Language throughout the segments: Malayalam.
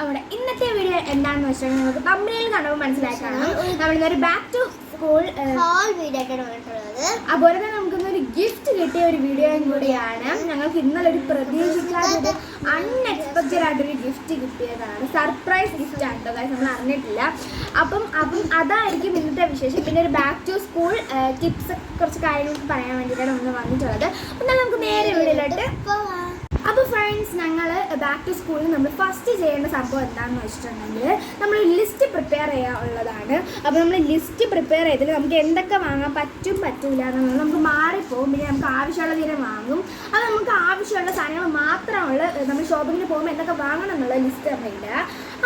അവിടെ ഇന്നത്തെ വീഡിയോ എന്താണെന്ന് വെച്ചാൽ നമുക്ക് തമ്മിൽ കണ്ടപ്പോൾ മനസ്സിലായി കാണും നമ്മളിന്നൊരു ബാക്ക് ടു സ്കൂൾ വീഡിയോ അതുപോലെ തന്നെ നമുക്കിന്നൊരു ഗിഫ്റ്റ് കിട്ടിയ ഒരു വീഡിയോയും കൂടിയാണ്. ഞങ്ങൾക്ക് ഇന്നലെ ഒരു പ്രതീക്ഷിക്കാത്ത അൺഎക്സ്പെക്റ്റഡ് ആയിട്ടൊരു ഗിഫ്റ്റ് കിട്ടിയതാണ്. സർപ്രൈസ് ഗിഫ്റ്റ് ആണ് കേട്ടോ നമ്മൾ അറിഞ്ഞിട്ടില്ല. അപ്പം അപ്പം അതായിരിക്കും ഇന്നത്തെ വിശേഷം. പിന്നെ ഒരു ബാക്ക് ടു സ്കൂൾ ടിപ്സ് കുറച്ച് കാര്യങ്ങൾക്ക് പറയാൻ വേണ്ടിയിട്ടാണ് നമ്മൾ വന്നിട്ടുള്ളത്. അപ്പം നമുക്ക് നേരെ വീഡിയോയിലോട്ട്. അപ്പോൾ ഫ്രണ്ട്സ് ഞങ്ങൾ ബാക്ക് ടു സ്കൂളിൽ നമ്മൾ ഫസ്റ്റ് ചെയ്യേണ്ട സംഭവം എന്താണെന്ന് വെച്ചിട്ടുണ്ടെങ്കിൽ നമ്മൾ ലിസ്റ്റ് പ്രിപ്പയർ ചെയ്യാനുള്ളതാണ് അപ്പോൾ നമ്മൾ ലിസ്റ്റ് പ്രിപ്പയർ ചെയ്തിൽ നമുക്ക് എന്തൊക്കെ വാങ്ങാൻ പറ്റും പറ്റില്ല എന്നുള്ളത് നമുക്ക് മാറിപ്പോകും പിന്നെ നമുക്ക് ആവശ്യമുള്ള തീരെ വാങ്ങും. അത് നമുക്ക് ആവശ്യമുള്ള സാധനങ്ങൾ മാത്രമുള്ള നമ്മൾ ഷോപ്പിങ്ങിന് പോകുമ്പോൾ എന്തൊക്കെ വാങ്ങണം എന്നുള്ള ലിസ്റ്റ് അറിയില്ല.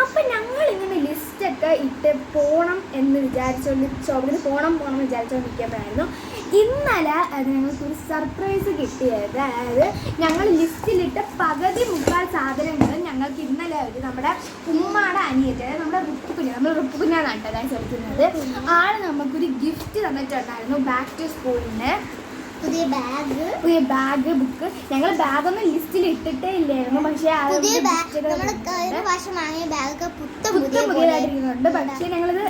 അപ്പം ഞങ്ങൾ ഇങ്ങനെ ലിസ്റ്റൊക്കെ ഇട്ട് പോകണം എന്ന് വിചാരിച്ചുകൊണ്ട് ഷോപ്പിങ്ങിന് പോകണം പോകണം എന്ന് വിചാരിച്ചുകൊണ്ട് നിൽക്കുമ്പോഴായിരുന്നു ഇന്നലെ ഞങ്ങൾക്കൊരു സർപ്രൈസ് കിട്ടിയത്. അതായത് ഞങ്ങൾ ലിസ്റ്റിലിട്ട പകുതി മുക്കാൽ സാധനങ്ങൾ ഞങ്ങൾക്ക് ഇന്നലെ ഒരു നമ്മുടെ ഉമ്മാടെ അനിയത്തെ അതായത് നമ്മുടെ റുപ്പുകുഞ്ഞ നമ്മൾ റുപ്പുകുഞ്ഞാണ് കേട്ടോ അതായത് ചോദിക്കുന്നത്. ആൾ നമുക്കൊരു ഗിഫ്റ്റ് തന്നിട്ടുണ്ടായിരുന്നു ബാക്ക് ടു സ്കൂളിന് പുതിയ ബാഗ് പുതിയ ബാഗ് ബുക്ക് ഞങ്ങൾ ബാഗൊന്നും ലിസ്റ്റിൽ ഇട്ടിട്ടേ ഇല്ലായിരുന്നു. പക്ഷേ പുതിയ ബാഗ് പുത്ത പുതിയതായിട്ടിരിക്കുന്നുണ്ട്. പക്ഷേ ഞങ്ങളിത്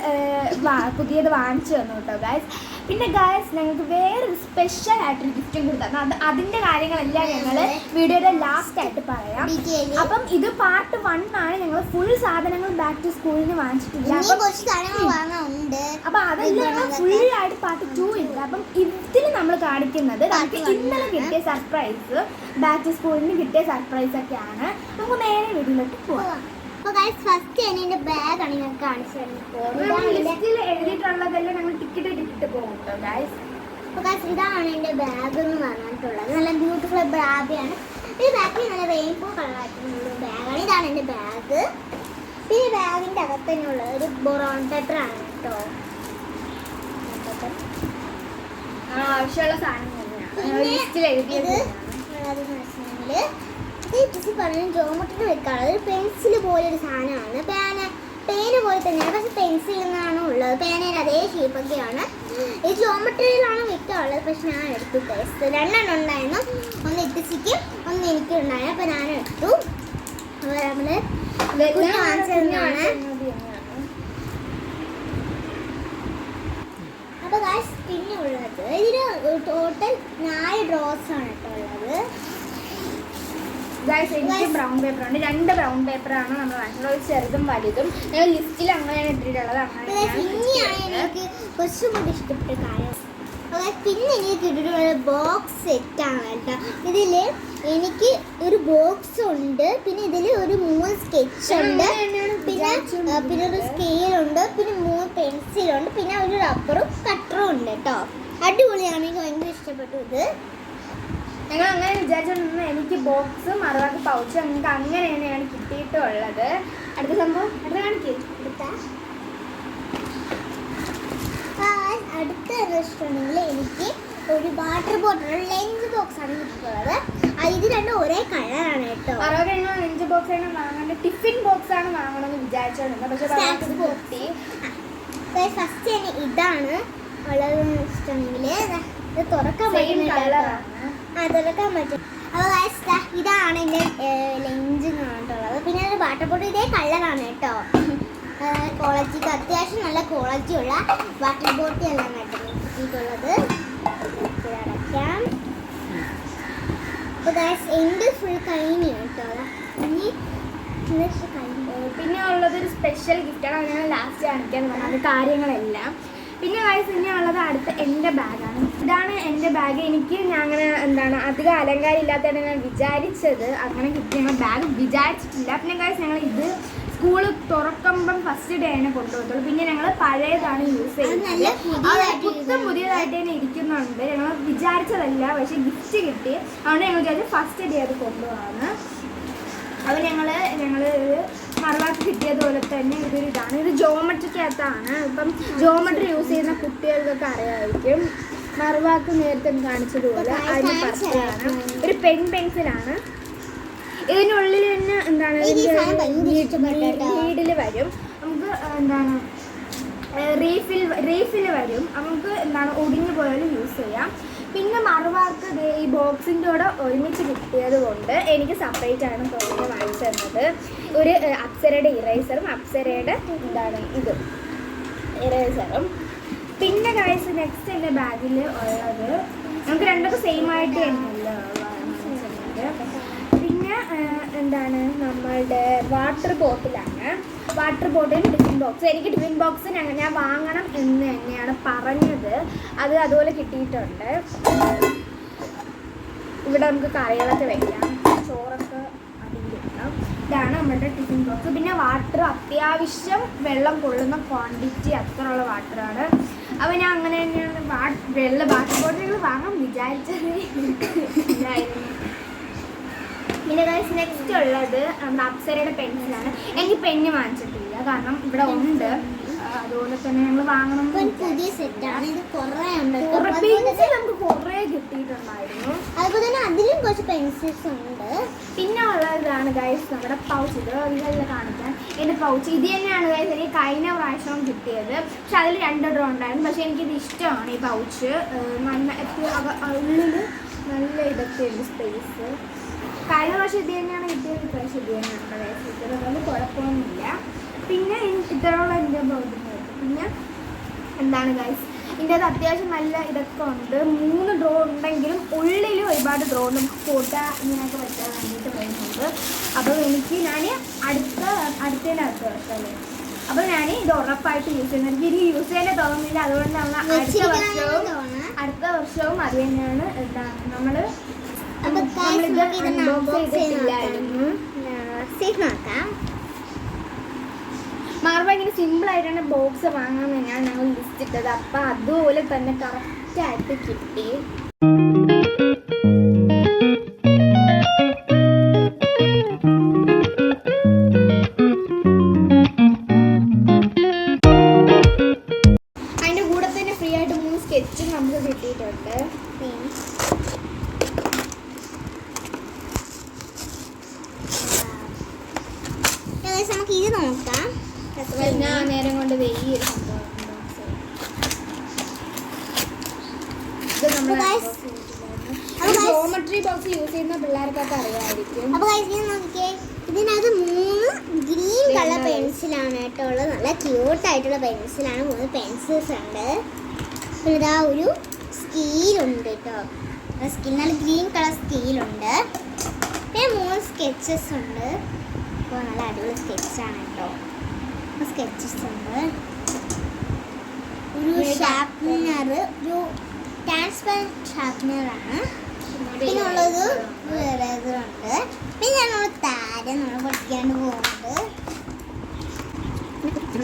പുതിയത് വാങ്ങിച്ചു തന്നു കേട്ടോ ഗായ്സ് പിന്നെ ഗായസ് ഞങ്ങൾക്ക് വേറൊരു സ്പെഷ്യൽ ആയിട്ടൊരു ഗിഫ്റ്റും കൂടി അത് അതിന്റെ കാര്യങ്ങളെല്ലാം ഞങ്ങൾ വീഡിയോയുടെ ലാസ്റ്റ് ആയിട്ട് പറയാം. അപ്പം ഇത് പാർട്ട് വൺ ആണ് ഞങ്ങൾ ഫുൾ സാധനങ്ങൾ ബാക്ക് ടു സ്കൂളിൽ നിന്ന് വാങ്ങിച്ചിട്ടില്ല അപ്പം കുറച്ച് ഞങ്ങൾ അതെല്ലാം ഫുൾ ആയിട്ട് പാർട്ട് ടു ഇല്ല. അപ്പം ഇതിൽ നമ്മൾ കാണിക്കുന്നത് നമുക്ക് ഇന്നലെ കിട്ടിയ സർപ്രൈസ് ബാക്ക് ടു സ്കൂളിന് കിട്ടിയ സർപ്രൈസ് ഒക്കെയാണ്. നമുക്ക് നേരെ വീട്ടിലോട്ട് പോവാം. അപ്പൊ ഗൈസ് ഫസ്റ്റ് തന്നെ എന്റെ ബാഗ് ആണ് ഞാൻ കാണിച്ചു എഴുതിയിട്ടുള്ളതെല്ലാം ഞങ്ങൾ ടിക്കറ്റ് ഇട്ടിട്ട് പോകും അപ്പൊ ഗൈസ് ഇതാണ് എന്റെ ബാഗ് എന്ന് പറഞ്ഞിട്ടുള്ളത്. നല്ല ബ്യൂട്ടിഫുൾ ബാഗാണ് ഈ ബാഗിൽ നല്ല റെയിൻബോ കളറായിട്ടുള്ള ബാഗാണ് ഇതാണ് എന്റെ ബാഗ് പിന്നെ ബാഗിന്റെ അകത്ത് തന്നെയുള്ള ഒരു ബൊറോൺ പേപ്പർ ആണ് കേട്ടോ. ആവശ്യമുള്ള സാധനം ഇത് ഇത് ടിസി പറഞ്ഞ ജോമട്ടിന് വെക്കാൻ അതൊരു പെൻസിൽ പോലെ ഒരു സാധനമാണ്. പേന പേന പോലെ തന്നെയാണ്. പക്ഷെ പെൻസിൽ നിന്നാണ് ഉള്ളത്. പേനയുടെ അതേ ഷേപ്പൊക്കെയാണ് ഈ ജോമട്ടിയിലാണ് വെക്കാറുള്ളത് പക്ഷെ ഞാൻ എടുത്തു ടേസ്റ്റ് രണ്ടെണ്ണം ഉണ്ടായിരുന്നു. ഒന്ന് ഇട്ടിച്ചിക്ക് ഒന്ന് എനിക്ക് ഉണ്ടായിരുന്നു അപ്പോൾ ഞാൻ എടുത്തു. അപ്പോൾ കുഞ്ഞ് അപ്പോൾ പിന്നെ ഉള്ളത്. ഇതിൽ ടോട്ടൽ നാല് ഡ്രോസ് ആണ് കേട്ടോ ഉള്ളത്. ഗായ്സ് എനിക്ക് ബ്രൗൺ പേപ്പർ ഉണ്ട്. രണ്ട് ബ്രൗൺ പേപ്പറാണ് നമ്മൾ വാങ്ങിച്ചത് ഒരു ചെറുതും വലുതും. ഞങ്ങൾ ലിസ്റ്റിൽ അങ്ങനെ ഇട്ടിട്ടുള്ളത് അങ്ങനെയാണ് എനിക്ക് കുറച്ചും കൂടി ഇഷ്ടപ്പെട്ട കാര്യം. പിന്നെ എനിക്ക് കിട്ടിയിട്ടുള്ള ബോക്സ് സെറ്റാണ് കേട്ടോ. ഇതിൽ എനിക്ക് ഒരു ബോക്സ് ഉണ്ട്. പിന്നെ ഇതിൽ ഒരു മൂന്ന് സ്കെച്ച് ഉണ്ട്. പിന്നെ പിന്നെ ഒരു സ്കെയിൽ ഉണ്ട്. പിന്നെ മൂന്ന് പെൻസിലുണ്ട് പിന്നെ ഒരു റബ്ബറും കട്ടറും ഉണ്ട് കേട്ടോ. അടിപൊളിയാണ്. എനിക്ക് ഭയങ്കര ഇഷ്ടപ്പെട്ടു ഇത്. ഞങ്ങൾ അങ്ങനെ വിചാരിച്ചോണ്ടിരുന്ന എനിക്ക് ബോക്സ് മറുവാക്ക് പൗച്ച് ഞങ്ങൾക്ക് അങ്ങനെ തന്നെയാണ് കിട്ടിയിട്ടുള്ളത്. അടുത്ത സംഭവം അടുത്ത കാണിക്കേ. അടുത്ത. റെസ്റ്റോറന്റിൽ എനിക്ക് ഒരു വാട്ടർ ബോട്ടിൽ ലഞ്ച് ബോക്സ് ആണ് കിട്ടിയിട്ടുള്ളത്. ഇത് രണ്ടും ഒരേ കളറാണ് കേട്ടോ. മറുപടി ഞങ്ങൾ ലഞ്ച് ബോക്സ് ആണ് വാങ്ങേണ്ടത്. ടിഫിൻ ബോക്സ് ആണ് വാങ്ങണമെന്ന് വിചാരിച്ചോണ്ടിരുന്നത്. പക്ഷെ. ഫസ്റ്റ് തന്നെ ഇതാണ് ഉള്ളത് വെച്ചിട്ടുണ്ടെങ്കിൽ ഇത് തുറക്കാൻ പറ്റുന്ന കളറാണ് ആ തുറക്കാൻ പറ്റും അപ്പോൾ വയസ്സാ ഇതാണ് എന്റെ ലെഞ്ച് കണ്ടിട്ടുള്ളത് പിന്നെ ഒരു വാട്ടർ ബോട്ടിൽ ഇതേ കളറാണ് കേട്ടോ. ക്വാളിറ്റിക്ക് അത്യാവശ്യം നല്ല ക്വാളിറ്റി ഉള്ള വാട്ടർ എല്ലാം കേട്ടോ കിട്ടിയിട്ടുള്ളത്. അടയ്ക്കാം. അപ്പോൾ ഗൈസ് എന്റെ ഫുൾ കഴിഞ്ഞു കേട്ടോ. ഇനി പിന്നെ ഉള്ളത് ഒരു സ്പെഷ്യൽ ഗിഫ്റ്റാണ് ഞാൻ ലാസ്റ്റ് കാണിക്കാൻ പറഞ്ഞത് കാര്യങ്ങളെല്ലാം. പിന്നെ വയസ്സ് ഇനി ഉള്ളത് അടുത്ത എന്റെ ബാഗാണ് ഇതാണ് എന്റെ ബാഗ് എനിക്ക് ഞാൻ അങ്ങനെ എന്താണ് അധികം അലങ്കാരം ഇല്ലാത്തതാണ് ഞാൻ വിചാരിച്ചത്. അങ്ങനെ കിട്ടി ഞങ്ങൾ ബാഗ് വിചാരിച്ചിട്ടില്ല. പിന്നെ കാര്യം ഞങ്ങൾ ഇത് സ്കൂൾ തുറക്കുമ്പം ഫസ്റ്റ് ഡേ ആണ് കൊണ്ടുപോകത്തുള്ളൂ പിന്നെ ഞങ്ങൾ പഴയതാണ് യൂസ് ചെയ്യുന്നത്. പുത്തം പുതിയതായിട്ട് തന്നെ ഇരിക്കുന്നുണ്ട്. ഞങ്ങൾ വിചാരിച്ചതല്ല പക്ഷേ ഗിഫ്റ്റ് കിട്ടി. അതുകൊണ്ട് ഞങ്ങൾ വിചാരിച്ചു ഫസ്റ്റ് ഡേ അത് കൊണ്ടുപോകാമെന്ന് അപ്പോൾ ഞങ്ങൾ ഞങ്ങൾ മറുവാക്ക് കിട്ടിയതുപോലെ തന്നെ ഇതൊരു ഇതാണ് ഇത് ജോമെട്രിക്കകത്താണ് ഇപ്പം ജോമെട്രി യൂസ് ചെയ്യുന്ന കുട്ടികൾക്കൊക്കെ അറിയാമായിരിക്കും മറുവാക്ക് നേരത്തെ കാണിച്ചതുപോലെ അതിന് പർപ്പിളാണ് ഒരു പെൻ പെൻസിലാണ്. ഇതിനുള്ളിൽ തന്നെ എന്താണ്. ലീഡിൽ വരും. നമുക്ക് എന്താണ്? റീഫിൽ റീഫിൽ വരും. നമുക്ക് എന്താണ്? ഒടിഞ്ഞു പോയാലും യൂസ് ചെയ്യാം. പിന്നെ മറുവാക്ക് ഈ ബോക്സിന്റെ കൂടെ ഒരുമിച്ച് കിട്ടിയത് കൊണ്ട് എനിക്ക് സെപ്പറേറ്റ് ആണ് തോന്നുന്നത് വാങ്ങിച്ചു തന്നത്. ഒരു അപ്സരയുടെ ഇറേസറും അപ്സരയുടെ എന്താണ് ഇതും? ഇറേസറും കാഴ്ച നെക്സ്റ്റ് എന്റെ ബാഗിൽ ഉള്ളത് നമുക്ക് രണ്ടൊക്കെ സെയിം ആയിട്ട് തന്നെയല്ലോ പിന്നെ എന്താണ് നമ്മളുടെ വാട്ടർ ബോട്ടിലാണ് വാട്ടർ ബോട്ടിൽ ടിഫിൻ ബോക്സ് എനിക്ക് ടിഫിൻ ബോക്സ് ഞാൻ വാങ്ങണം എന്ന് തന്നെയാണ് പറഞ്ഞത്. അത് അതുപോലെ കിട്ടിയിട്ടുണ്ട്. ഇവിടെ നമുക്ക് കറികളൊക്കെ വെക്കാം. ചോറൊക്കെ വെക്കാം ഇതാണ് നമ്മുടെ ടിഫിൻ ബോക്സ് പിന്നെ വാട്ടർ അത്യാവശ്യം വെള്ളം കൊള്ളുന്ന ക്വാണ്ടിറ്റി അത്രയുള്ള വാട്ടറാണ് അപ്പോൾ ഞാൻ അങ്ങനെ തന്നെയാണ് വെള്ള വാട്ടർ ബോട്ടിലുകൾ വാങ്ങാൻ വിചാരിച്ചത്. പിന്നെ ഗൈസ് നെക്സ്റ്റ് ഉള്ളത് നമ്മുടെ അപ്സരയുടെ പെൻസിലാണ് എനിക്ക് പെണ്ണ് വാങ്ങിച്ചിട്ടില്ല കാരണം ഇവിടെ ഉണ്ട്. അതുപോലെ തന്നെ ഞങ്ങൾ വാങ്ങണം പുതിയ സെറ്റാണ് ഇത് കുറേ ഉണ്ട്. കുറേ നമുക്ക് കുറേ കിട്ടിയിട്ടുണ്ടായിരുന്നു. അതുപോലെ തന്നെ അതിലും കുറച്ച് പെൻസിൽസ് ഉണ്ട്. പിന്നെ ഉള്ളതാണ് ഗൈസ് നമ്മുടെ പൗച്ച് ഇത് ഇതെല്ലാം കാണിക്കാൻ. എന്റെ പൗച്ച് ഇത് തന്നെയാണ് ഗൈസ് എനിക്ക് കഴിഞ്ഞ പ്രാവശ്യം കിട്ടിയത്. പക്ഷെ അതിൽ രണ്ട് ഡ്രോ ഉണ്ടായിരുന്നു. പക്ഷെ എനിക്കിത് ഇഷ്ടമാണ് ഈ പൗച്ച് ഉള്ളിൽ നല്ല ഇതൊക്കെയുണ്ട് സ്പേസ് കഴിഞ്ഞ പ്രാവശ്യം ഇത് തന്നെയാണ് കിട്ടിയത്. ഇപ്രാവശ്യം ഇത് തന്നെയാണ് കുഴപ്പമൊന്നുമില്ല. പിന്നെ ഇൻ- ഇത്രയുള്ള എന്റെ ബോധം പിന്നെ എന്താണ് ഗൈസ് ഇതിന്റെ അത് അത്യാവശ്യം നല്ല ഇതൊക്കെ ഉണ്ട്. മൂന്ന് ഡ്രോ ഉണ്ടെങ്കിലും ഉള്ളിൽ ഒരുപാട് ഡ്രോ നമുക്ക് ഫോട്ടോ ഇങ്ങനെയൊക്കെ പറ്റാൻ വേണ്ടിയിട്ട് വരുന്നുണ്ട് അപ്പോൾ എനിക്ക് ഞാൻ അടുത്ത അടുത്തതിനകത്ത് വെച്ചല്ലേ അപ്പോൾ ഞാൻ ഇത് ഉറപ്പായിട്ട് യൂസ് ചെയ്യുന്നത് എനിക്ക് ഇനി യൂസ് ചെയ്യാൻ തോന്നുന്നില്ല. അതുകൊണ്ട് നമ്മൾ അടുത്ത വർഷവും. അടുത്ത വർഷവും അത് തന്നെയാണ്. എന്താണ് നമ്മൾ നമ്മളിത് ചെയ്ത് ചെയ്തിട്ടില്ലായിരുന്നു. സേഫ് നോക്കാം മാർബ ഇങ്ങനെ സിമ്പിൾ ആയിട്ടാണ് ബോക്സ് വാങ്ങാൻ തന്നെയാണ് ഞങ്ങൾ ലിസ്റ്റ് ഇട്ടത്. അപ്പം അതുപോലെ തന്നെ കറക്റ്റായിട്ട് കിട്ടി. അതിന്റെ കൂടെ തന്നെ ഫ്രീ ആയിട്ട് മൂന്ന് സ്കെച്ചും നമുക്ക് കിട്ടിയിട്ടുണ്ട് Guys, നമുക്ക് ഇത് നോക്കാം പിന്നെ ആ നേരം കൊണ്ട് വെയ്യ ഒരു സംഭവം ഇത് നമ്മൾ അപ്പൊ guys, അപ്പൊ guys- ജോമെട്രി ബോക്സ് യൂസ് ചെയ്യുന്ന പിള്ളേർക്കൊക്കെ അറിയാമായിരിക്കും അപ്പൊ guys, ഇത് നോക്കിക്കേ ഇതിനകത്ത് മൂന്ന് ഗ്രീൻ കളർ Yes. പെൻസിലാണ് കേട്ടോ ഉള്ളത്. നല്ല ക്യൂട്ടായിട്ടുള്ള പെൻസിലാണ്. മൂന്ന് പെൻസിൽസ് ഉണ്ട്. പിന്നെ ഇതാ ഒരു സ്കീലുണ്ട് കേട്ടോ. സ്കിൻ നല്ല ഗ്രീൻ കളർ സ്കീലുണ്ട് പിന്നെ മൂന്ന് സ്കെച്ചസ് ഉണ്ട്. അപ്പോൾ നല്ല അടിപൊളി സ്കെച്ചാണ് കേട്ടോ. സ്കെച്ചസ് ഉണ്ട്. ഒരു. ഷാർപ്നർ ഒരു ട്രാൻസ്പെറന്റ് ഷാർപ്നറാണ് പിന്നെ ഉള്ളത് വേറെ ഇതുണ്ട് പിന്നെ നമ്മൾ താരം നമ്മൾ പഠിക്കാണ്ട് പോകുന്നുണ്ട് ഓപ്പൺ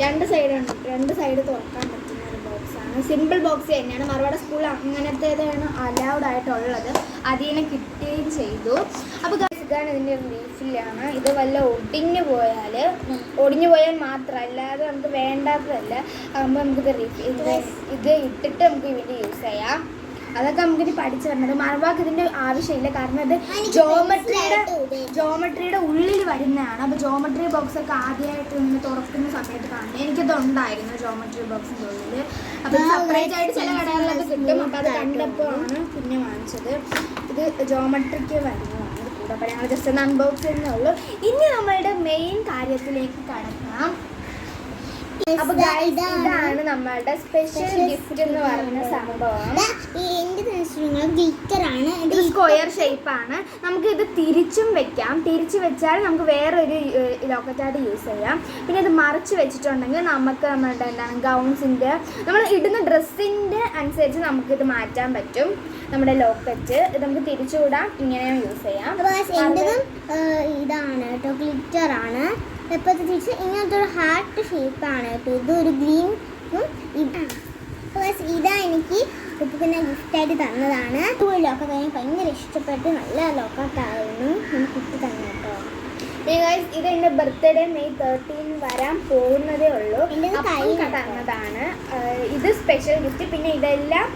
രണ്ട് സൈഡാണ്. രണ്ട് സൈഡ് തുറക്കാൻ പറ്റുന്ന ഒരു ബോക്സാണ് സിമ്പിൾ ബോക്സ് തന്നെയാണ്. മറുപടി സ്കൂളിൽ അങ്ങനത്തേതാണ് അലൗഡ് ആയിട്ടുള്ളത്. അതിനെ കിട്ടുകയും ചെയ്തു. അപ്പോൾ ഇതാണ് ഇതിന്റെ റീഫില്ലാണ് ഇത് വല്ല ഒടിഞ്ഞു പോയാൽ ഒടിഞ്ഞു പോയാൽ മാത്രം അല്ലാതെ നമുക്ക് വേണ്ടാത്തതല്ല. ആകുമ്പോൾ നമുക്കിത് റീഫിൽ ഇത് ഇട്ടിട്ട് നമുക്ക് ഇതിന്റെ യൂസ് ചെയ്യാം. അതൊക്കെ നമുക്കിനി പഠിച്ചു വരണത് മറുവാക്ക് ഇതിന്റെ ആവശ്യമില്ല. കാരണം ഇത്. ജോമെട്രിയുടെ ജോമെട്രിയുടെ ഉള്ളിൽ വരുന്നതാണ്. അപ്പോൾ ജോമെട്രി ബോക്സ് ഒക്കെ ആദ്യമായിട്ട് ഇങ്ങനെ തുറക്കുന്ന സമയത്ത് കാണുന്നത് എനിക്കത് ഉണ്ടായിരുന്നു ജോമെട്രി ബോക്സിന്റെ ഉള്ളിൽ അപ്പോൾ സെപ്പറേറ്റ് ആയിട്ട് ചില കടകളിലൊക്കെ കിട്ടും. അപ്പോൾ അത് കണ്ടപ്പോ കണ്ടപ്പോൾ ആണ് പിന്നെ വാങ്ങിച്ചത്. ഇത് ജോമെട്രിക്ക് വരുന്നതാണ് അപ്പോൾ ഞങ്ങൾ ജസ്റ്റ് ഒന്ന് അൺബോക്സ് ചെയ്യുന്നേ ഉള്ളൂ. ഇനി നമ്മളുടെ മെയിൻ കാര്യത്തിലേക്ക് കടക്കാം. ഇതാണ് നമ്മളുടെ സ്പെഷ്യൽ ഗിഫ്റ്റ് എന്ന് പറയുന്ന സംഭവം. ഗ്ലിറ്ററാണ് ഇത് സ്ക്വയർ ഷേപ്പാണ് നമുക്ക് ഇത് തിരിച്ചും വെക്കാം. തിരിച്ച് വെച്ചാൽ നമുക്ക് വേറൊരു ലോക്കറ്റായിട്ട് യൂസ് ചെയ്യാം. പിന്നെ ഇത് മറിച്ച് വെച്ചിട്ടുണ്ടെങ്കിൽ നമുക്ക് നമ്മളുടെ എന്താണ് ഗൗൺസിന്റെ നമ്മൾ ഇടുന്ന ഡ്രസ്സിന്റെ അനുസരിച്ച് നമുക്കിത് മാറ്റാൻ പറ്റും. നമ്മുടെ ലോക്കറ്റ്. ഇത് നമുക്ക് തിരിച്ചുവിടാം. ഇങ്ങനെയും യൂസ് ചെയ്യാം. ഇതാണ് കേട്ടോ. ഗ്ലിറ്റർ ആണ്. ഇപ്പോഴത്തെ തിരിച്ച് ഇങ്ങനത്തെ ഒരു ഹാർട്ട് ഷേപ്പ് ആണ് കേട്ടോ. ഇത് ഒരു ഗ്രീൻ ഇതാ എനിക്ക് ഗിഫ്റ്റ് ഗിഫ്റ്റായിട്ട് തന്നതാണ്. ലോക്കറ്റ് എനിക്ക് ഭയങ്കര ഇഷ്ടപ്പെട്ട് നല്ല ലോക്കറ്റ് ആയിരുന്നു എനിക്ക് കിട്ടി തന്നെ കേട്ടോ. ഇത് എന്റെ ബർത്ത്ഡേ മെയ് തേർട്ടീൻ വരാൻ പോകുന്നതേ ഉള്ളൂ. തന്നതാണ്. ഇത് സ്പെഷ്യൽ ഗിഫ്റ്റ് പിന്നെ ഇതെല്ലാം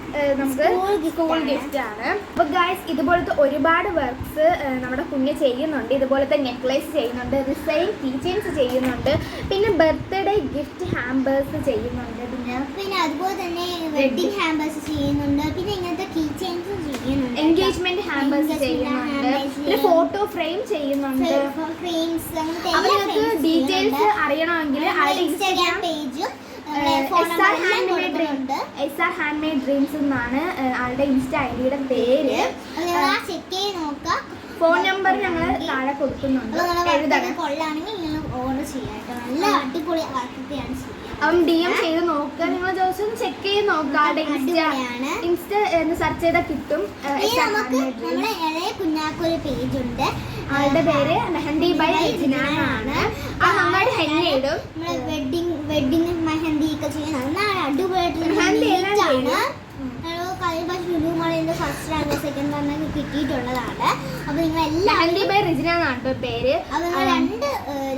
നമുക്ക് സ്കൂൾ ഗിഫ്റ്റ് ആണ്. അപ്പോൾ ഗൈസ് ഇതുപോലത്തെ ഒരുപാട് വർക്ക്സ് നമ്മുടെ കുഞ്ഞ് ചെയ്യുന്നുണ്ട്. ഇതുപോലത്തെ നെക്ലേസ് ചെയ്യുന്നുണ്ട്. റിസൈൻ കീച്ചെയിൻസ് ചെയ്യുന്നുണ്ട്. പിന്നെ ബർത്ത്ഡേ ഗിഫ്റ്റ് ഹാമ്പേഴ്സ് ചെയ്യുന്നുണ്ട്. പിന്നെ പിന്നെ അതുപോലെ തന്നെ വെഡിങ് ഹാമ്പേഴ്സ് ചെയ്യുന്നുണ്ട്. പിന്നെ ഇങ്ങനത്തെ കീ ചെയ്യുന്നുണ്ട്. എൻഗേജ്മെന്റ് ഹാമ്പേഴ്സ് ചെയ്യുന്നുണ്ട്. പിന്നെ ഫോട്ടോ ഫ്രെയിം ചെയ്യുന്നുണ്ട്. ഡീറ്റെയിൽസ് അറിയണമെങ്കിൽ ആളുടെ ഇൻസ്റ്റാഗ്രാം പേജും S R hand made dreams S R hand dreams എന്നാണ് ആളുടെ ഇൻസ്റ്റ ഐ ഡിയുടെ പേര്. ഫോൺ നമ്പർ ഞങ്ങൾ താഴെ കൊടുക്കുന്നുണ്ട്. എഴുതണം. വർക്കൊക്കെ കൊള്ളാണെങ്കിൽ നിങ്ങൾ ഓർഡർ ചെയ്യാം നല്ല അടിപൊളി വർക്കൊക്കെയാണ് ചെയ്യുന്നത് അപ്പം ഡി എം ചെയ്ത് നോക്കുക. നിങ്ങൾ ദിവസം ചെക്ക് ചെയ്ത് നോക്കാം ഇൻസ്റ്റ അടിപൊളിയാണ്. ഇൻസ്റ്റ എന്ന് സെർച്ച് ചെയ്താൽ കിട്ടും. ഏഹ്, ഇനി നമുക്ക് ഹാൻഡ് നമ്മുടെ ഇളയ കുഞ്ഞാക്കൊരു പേജ് ഉണ്ട്. ആളുടെ പേര് മെഹന്തി ബൈ രചന എന്നാണ് ആ നന്നായിട്ട് ഹെന്നെ ഇടും. നമ്മൾ വെഡിങ് വെഡിങ് മെഹന്തി ഒക്കെ ചെയ്യുന്നത് നല്ല അടിപൊളിയായിട്ടുള്ള മെഹന്തി എല്ലാം ആണ്. ലുലു മാളിന്റെ ഫസ്റ്റ് റാങ്ക് സെക്കൻഡ് റാങ്ക് കിട്ടിയിട്ടുള്ളതാണ്. അപ്പോൾ നിങ്ങൾ എല്ലാം മെഹന്തി ബൈ റിജിന എന്നാണ് കേട്ടോ പേര്. അപ്പോൾ നിങ്ങൾ രണ്ട്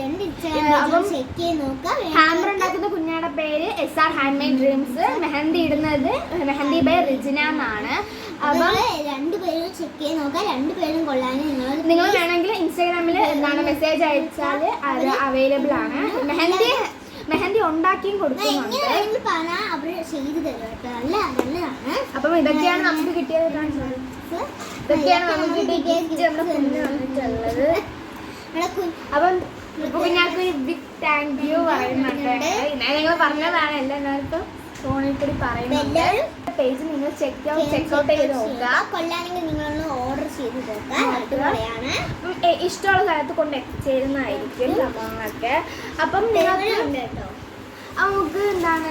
രണ്ട് ഇൻസ്റ്റാഗ്രാം ചെക്ക് ചെയ്ത് നോക്കാം ഹാമർ ഉണ്ടാക്കുന്ന കുഞ്ഞാടെ പേര് S R hand made dreams mehendi ഇടുന്നത് മെഹന്തി ബൈ റിജിന എന്നാണ്. അപ്പോൾ രണ്ട് രണ്ടുപേരും ചെക്ക് ചെയ്ത് നോക്കാം രണ്ടുപേരും കൊള്ളാനും നിങ്ങൾ നിങ്ങൾ വേണമെങ്കിൽ ഇൻസ്റ്റാഗ്രാമിൽ എന്താണ് മെസ്സേജ് അയച്ചാൽ അത് അവൈലബിൾ ആണ്. മെഹന്തി മെഹന്തി ഉണ്ടാക്കിയും കൊടുക്കുന്നുണ്ട്. അപ്പം ഇതൊക്കെയാണ് നമുക്ക് കിട്ടിയത്. ഇതൊക്കെയാണ് നമുക്ക് കിട്ടിയ നമ്മുടെ കുഞ്ഞ് വന്നിട്ടുള്ളത്. അപ്പം കുഞ്ഞാക്ക് ഒരു ബിഗ് താങ്ക് യു പറയുന്നുണ്ട്. നിങ്ങൾ പറഞ്ഞതാണ് എല്ലാവർക്കും ഫോണിൽ കൂടി പറയുന്നത് പേജ് നിങ്ങൾ ചെക്ക് ഔട്ട് ചെക്ക് ഔട്ട് ചെയ്ത് നോക്കുക. കൊല്ലാണെങ്കിൽ നിങ്ങളൊന്ന് ചെയ്ത് നോക്കാം. അടിപൊളിയാണ്. ഇഷ്ടമുള്ള സ്ഥലത്ത് കൊണ്ട് എത്തിച്ചേരുന്നതായിരിക്കും സംഭവങ്ങളൊക്കെ. അപ്പം നിങ്ങൾക്ക് ഉണ്ട് കേട്ടോ. നമുക്ക് എന്താണ്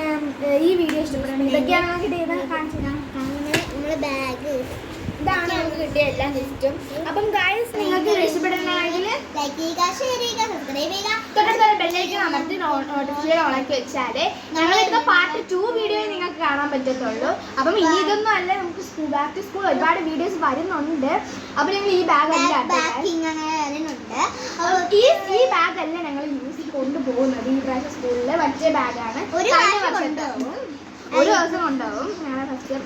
ഈ വീഡിയോ ഇഷ്ടപ്പെടുകയാണെങ്കിൽ ഇതൊക്കെയാണ് നമുക്ക് കിട്ടിയത് കാണിച്ചു അങ്ങനെ നമ്മുടെ ബാഗ് ഇതാണ് നമുക്ക് കിട്ടിയ എല്ലാ ലിസ്റ്റും അപ്പം ഗായ്സ് നിങ്ങൾക്ക് ഇഷ്ടപ്പെടുകയാണെങ്കിൽ ലൈക്ക് ചെയ്യുക ഷെയർ ചെയ്യുക സബ്സ്ക്രൈബ് ചെയ്യുക. ബെല്ലൈക്കൻ അമർത്തി നോട്ടിഫിക്കേഷൻ ഓണാക്കി വെച്ചാലേ ഞങ്ങളിടുന്ന പാർട്ട് ടു വീഡിയോ നിങ്ങൾക്ക് കാണാൻ പറ്റത്തുള്ളൂ. അപ്പം ഇനി ഇതൊന്നും അല്ല നമുക്ക് സ്കൂൾ ബാക്ക് ടു സ്കൂൾ ഒരുപാട് വീഡിയോസ് വരുന്നുണ്ട്. അപ്പം ഞങ്ങൾ ഈ ബാഗ് അല്ല ഈ ഈ ബാഗ് അല്ല ഞങ്ങൾ യൂസ് കൊണ്ടുപോകുന്നത്. ഈ പ്രാവശ്യം സ്കൂളിലെ മറ്റേ ബാഗാണ് ഒരു വർഷം കൊണ്ടുപോകും. ഒരു ദിവസം ഉണ്ടാവും.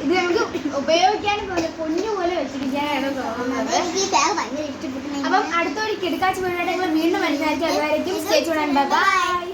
ഇത് ഞങ്ങൾക്ക് ഉപയോഗിക്കാൻ പോലെ പൊന്നു പോലെ വെച്ചിരിക്കാനാണ് തോന്നുന്നത്. അപ്പം അടുത്തോടി കിടക്കാച്ച് വീടായിട്ട് ഞങ്ങൾ വീണ്ടും മനസ്സിലാക്കി അതുവരെയും സ്റ്റേജ് ബൈ